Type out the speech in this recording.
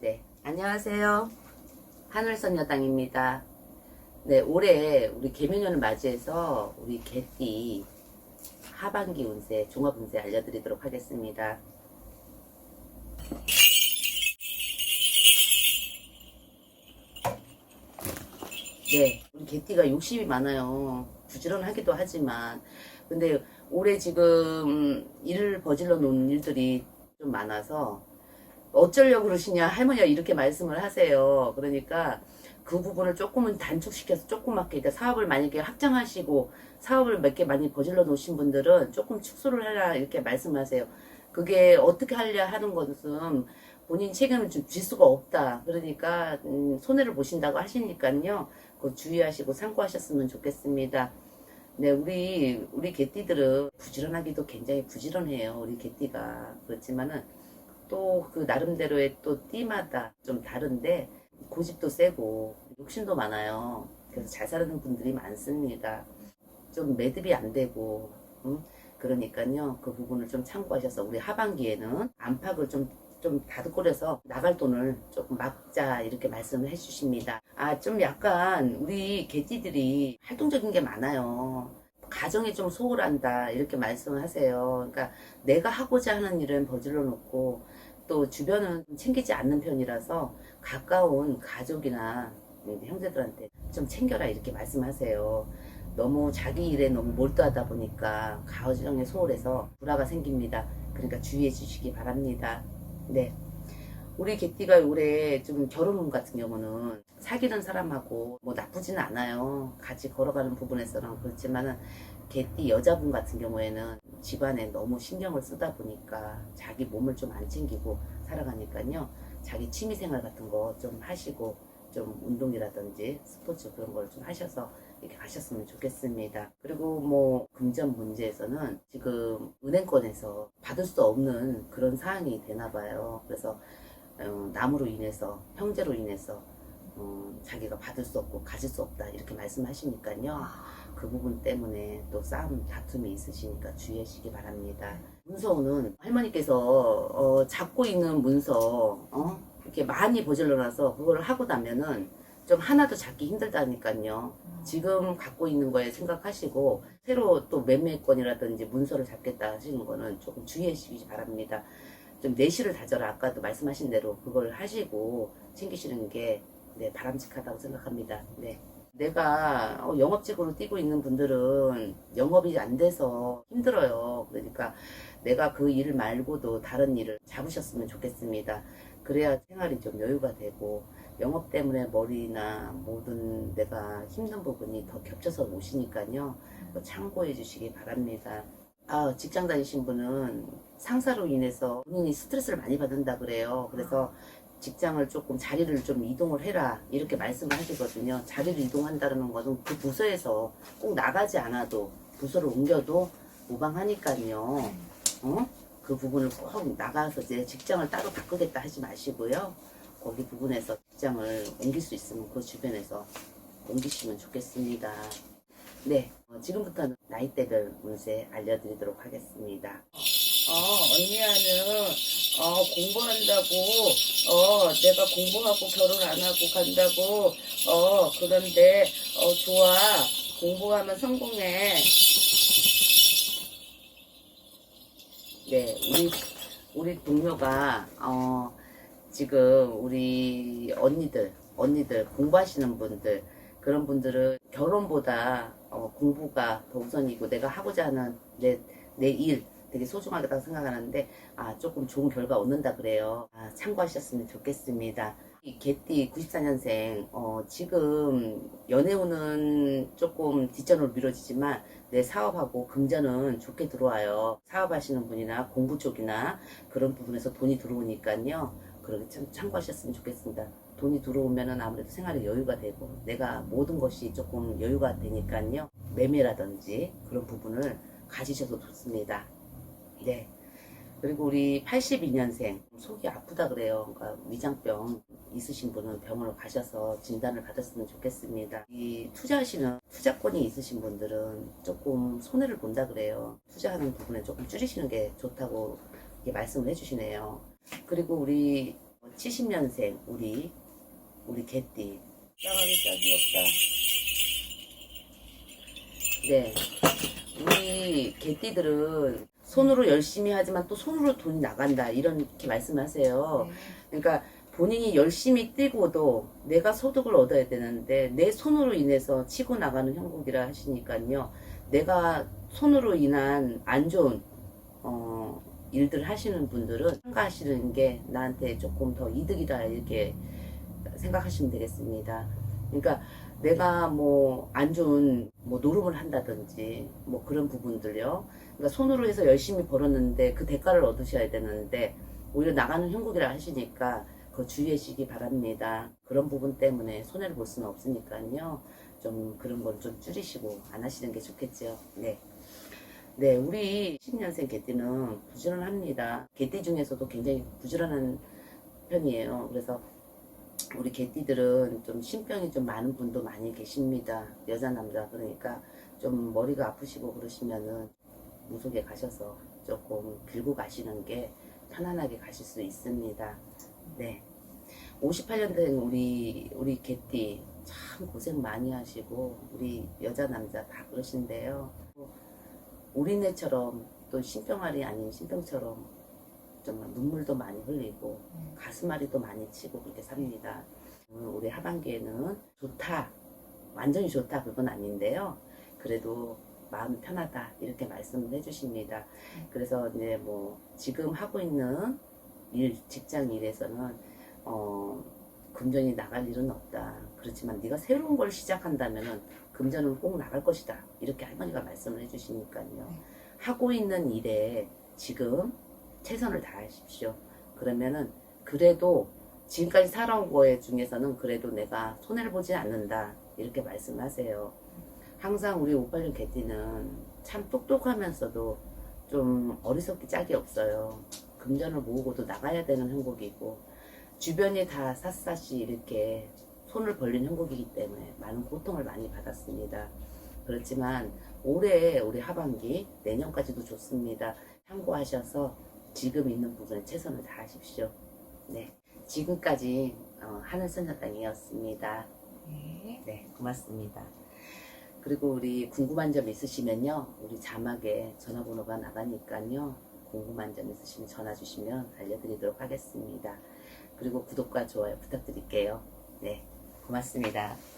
네, 안녕하세요. 하늘선 여당입니다. 네, 올해 우리 개묘년을 맞이해서 우리 개띠 하반기 운세, 종합 운세 알려드리도록 하겠습니다. 네, 우리 개띠가 욕심이 많아요. 부지런하기도 하지만, 근데 올해 지금 일을 버질러 놓은 일들이 좀 많아서 어쩌려고 그러시냐 할머니가 이렇게 말씀을 하세요. 그러니까 그 부분을 조금은 단축시켜서 조그맣게 그러니까 사업을 만약에 확장하시고 사업을 몇 개 많이 버질러 놓으신 분들은 조금 축소를 해라 이렇게 말씀하세요. 그게 어떻게 하려 하는 것은 본인 책임을 좀질 수가 없다. 그러니까 음, 손해를 보신다고 하시니까요. 그 주의하시고 참고하셨으면 좋겠습니다. 네, 우리 우리 개띠들은 부지런하기도 굉장히 부지런해요. 우리 개띠가 그렇지만은 또 그 나름대로의 또 띠마다 좀 다른데 고집도 세고 욕심도 많아요. 그래서 잘 사는 분들이 많습니다. 좀 매듭이 안 되고 음? 그러니까요 그 부분을 좀 참고하셔서 우리 하반기에는 안팎을 좀좀 다득거려서 나갈 돈을 조금 막자 이렇게 말씀을 해주십니다. 아 좀 약간 우리 개띠들이 활동적인 게 많아요. 가정에 좀 소홀 한다 이렇게 말씀을 하세요. 그러니까 내가 하고자 하는 일은 버질러 놓고 또 주변은 챙기지 않는 편이라서 가까운 가족이나 형제들한테 좀 챙겨라 이렇게 말씀하세요. 너무 자기 일에 너무 몰두하다 보니까 가정에 소홀해서 불화가 생깁니다. 그러니까 주의해 주시기 바랍니다. 네. 우리 개띠가 올해 좀 결혼 같은 경우는 사귀는 사람하고 뭐 나쁘지는 않아요. 같이 걸어가는 부분에서는 그렇지만은 개띠 여자분 같은 경우에는 집안에 너무 신경을 쓰다 보니까 자기 몸을 좀 안 챙기고 살아가니까요. 자기 취미생활 같은 거 좀 하시고 좀 운동이라든지 스포츠 그런 걸 좀 하셔서 이렇게 가셨으면 좋겠습니다. 그리고 뭐 금전 문제에서는 지금 은행권에서 받을 수 없는 그런 사항이 되나 봐요. 그래서 어, 남으로 인해서 형제로 인해서 어, 자기가 받을 수 없고 가질 수 없다 이렇게 말씀하시니까요. 그 부분 때문에 또 싸움 다툼이 있으시니까 주의하시기 바랍니다. 문서는 할머니께서 어, 잡고 있는 문서 어? 이렇게 많이 보질러놔서 그걸 하고 나면은 좀 하나도 잡기 힘들다니까요. 지금 갖고 있는 거에 생각하시고 새로 또 매매권이라든지 문서를 잡겠다 하시는 거는 조금 주의하시기 바랍니다. 좀 내실을 다져라 아까도 말씀하신 대로 그걸 하시고 챙기시는 게 네, 바람직하다고 생각합니다. 네. 내가 어, 영업직으로 뛰고 있는 분들은 영업이 안 돼서 힘들어요. 그러니까 내가 그 일 말고도 다른 일을 잡으셨으면 좋겠습니다. 그래야 생활이 좀 여유가 되고 영업 때문에 머리나 모든 내가 힘든 부분이 더 겹쳐서 오시니까요. 또 참고해 주시기 바랍니다. 아, 직장 다니신 분은 상사로 인해서 본인이 스트레스를 많이 받는다 그래요. 그래서 직장을 조금 자리를 좀 이동을 해라 이렇게 말씀을 하시거든요. 자리를 이동한다는 것은 그 부서에서 꼭 나가지 않아도 부서를 옮겨도 무방하니까요. 어? 그 부분을 꼭 나가서 이제 직장을 따로 바꾸겠다 하지 마시고요. 거기 부분에서 직장을 옮길 수 있으면 그 주변에서 옮기시면 좋겠습니다. 네, 어, 지금부터는 나이대별 운세 알려드리도록 하겠습니다. 어, 언니야는 어, 공부한다고, 어, 내가 공부하고 결혼 안 하고 간다고, 어, 그런데, 어, 좋아. 공부하면 성공해. 네, 우리, 우리 동료가, 어, 지금 우리 언니들, 언니들, 공부하시는 분들, 그런 분들은 결혼보다 어, 공부가 더 우선이고 내가 하고자 하는 내, 내 일, 되게 소중하다고 생각하는데 아 조금 좋은 결과 얻는다 그래요. 아, 참고하셨으면 좋겠습니다. 이 개띠 94년생 어, 지금 연애운은 조금 뒷전으로 미뤄지지만 내 사업하고 금전은 좋게 들어와요. 사업하시는 분이나 공부 쪽이나 그런 부분에서 돈이 들어오니까요. 그렇게 참 참고하셨으면 좋겠습니다. 돈이 들어오면은 아무래도 생활에 여유가 되고 내가 모든 것이 조금 여유가 되니까요. 매매라든지 그런 부분을 가지셔도 좋습니다. 네. 그리고 우리 82년생 속이 아프다 그래요. 그러니까 위장병 있으신 분은 병원을 가셔서 진단을 받았으면 좋겠습니다. 이 투자하시는 투자권이 있으신 분들은 조금 손해를 본다 그래요. 투자하는 부분에 조금 줄이시는 게 좋다고 말씀을 해주시네요. 그리고 우리 70년생 우리 우리 개띠 싸가기 짝이 없다. 네, 우리 개띠들은 손으로 열심히 하지만 또 손으로 돈이 나간다 이렇게 말씀하세요. 그러니까 본인이 열심히 뛰고도 내가 소득을 얻어야 되는데 내 손으로 인해서 치고 나가는 형국이라 하시니까요. 내가 손으로 인한 안 좋은 어, 일들 하시는 분들은 참가하시는 게 나한테 조금 더 이득이다 이렇게 생각하시면 되겠습니다. 그러니까 내가 뭐 안 좋은 뭐 노름을 한다든지 뭐 그런 부분들요. 그러니까 손으로 해서 열심히 벌었는데 그 대가를 얻으셔야 되는데 오히려 나가는 형국이라 하시니까 그 주의하시기 바랍니다. 그런 부분 때문에 손해를 볼 수는 없으니까요. 좀 그런 건 좀 줄이시고 안 하시는 게 좋겠죠. 네. 네, 우리 10년생 개띠는 부지런합니다. 개띠 중에서도 굉장히 부지런한 편이에요. 그래서 우리 개띠들은 좀 신병이 좀 많은 분도 많이 계십니다. 여자, 남자. 그러니까 좀 머리가 아프시고 그러시면은 무속에 가셔서 조금 빌고 가시는 게 편안하게 가실 수 있습니다. 네. 58년생 우리, 우리 개띠 참 고생 많이 하시고, 우리 여자, 남자 다 그러신데요. 우리네처럼 또 신병아리 아닌 신병처럼 정말 눈물도 많이 흘리고 가슴앓이도 많이 치고 그렇게 삽니다. 음, 우리 하반기에는 좋다, 완전히 좋다 그건 아닌데요. 그래도 마음이 편하다 이렇게 말씀을 해주십니다. 그래서 이제 뭐 지금 하고 있는 일 직장 일에서는 어, 금전이 나갈 일은 없다. 그렇지만 네가 새로운 걸 시작한다면은 금전은 꼭 나갈 것이다. 이렇게 할머니가 말씀을 해주시니까요. 하고 있는 일에 지금 최선을 다하십시오. 그러면은 그래도 지금까지 살아온 거에 중에서는 그래도 내가 손해를 보지 않는다. 이렇게 말씀하세요. 항상 우리 58년 개띠는 참 똑똑하면서도 좀 어리석기 짝이 없어요. 금전을 모으고도 나가야 되는 행복이고 주변이 다 샅샅이 이렇게 손을 벌린 형국이기 때문에 많은 고통을 많이 받았습니다. 그렇지만 올해 우리 하반기 내년까지도 좋습니다. 참고하셔서 지금 있는 부분에 최선을 다하십시오. 네, 지금까지 어, 하늘선녀땅이었습니다. 네. 네, 고맙습니다. 그리고 우리 궁금한 점 있으시면요, 우리 자막에 전화번호가 나가니까요, 궁금한 점 있으시면 전화 주시면 알려드리도록 하겠습니다. 그리고 구독과 좋아요 부탁드릴게요. 네, 고맙습니다.